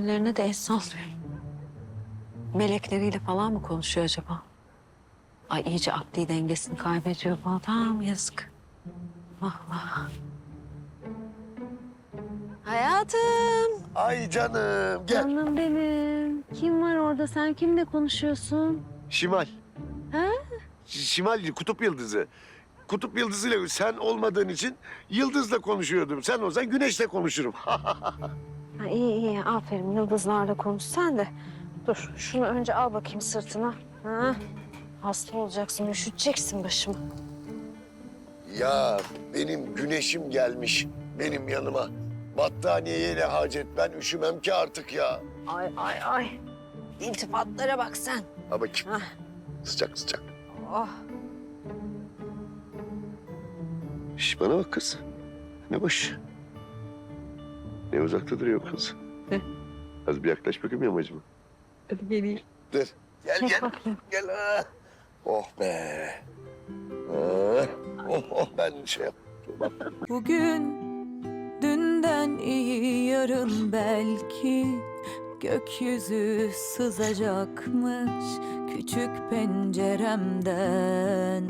birilerine de el sallıyor. Melekleriyle falan mı konuşuyor acaba? Ay iyice akli dengesini kaybediyor bu adam yazık. Vah vah. Hayatım. Ay canım gel. Canım benim. Kim var orada? Sen kimle konuşuyorsun? Şimal. Ha? Şimal kutup yıldızı. Kutup yıldızıyla sen olmadığın için yıldızla konuşuyordum. Sen olsan güneşle konuşurum. Ha, iyi iyi aferin yıldızlarla konuş sen de. Dur şunu önce al bakayım sırtına. Ha? Hasta olacaksın üşüteceksin başımı. ya benim güneşim gelmiş benim yanıma. Battaniyeye ne hacet ben üşümem ki artık ya. Ay ay ay. İltifatlara bak sen. Ha bakayım. Hah. Sıcak sıcak. Oh. Şş bana bak kız. Ne boş. Ne uzakta duruyor kız. Ne? Az bir yaklaş bakayım yamacıma. Hadi geleyim. Dur. Gel gel. Gel ha. Oh be. Ha. Oh oh ben şey yap. Bugün dünden iyi yarın belki gökyüzü sızacakmış küçük penceremden.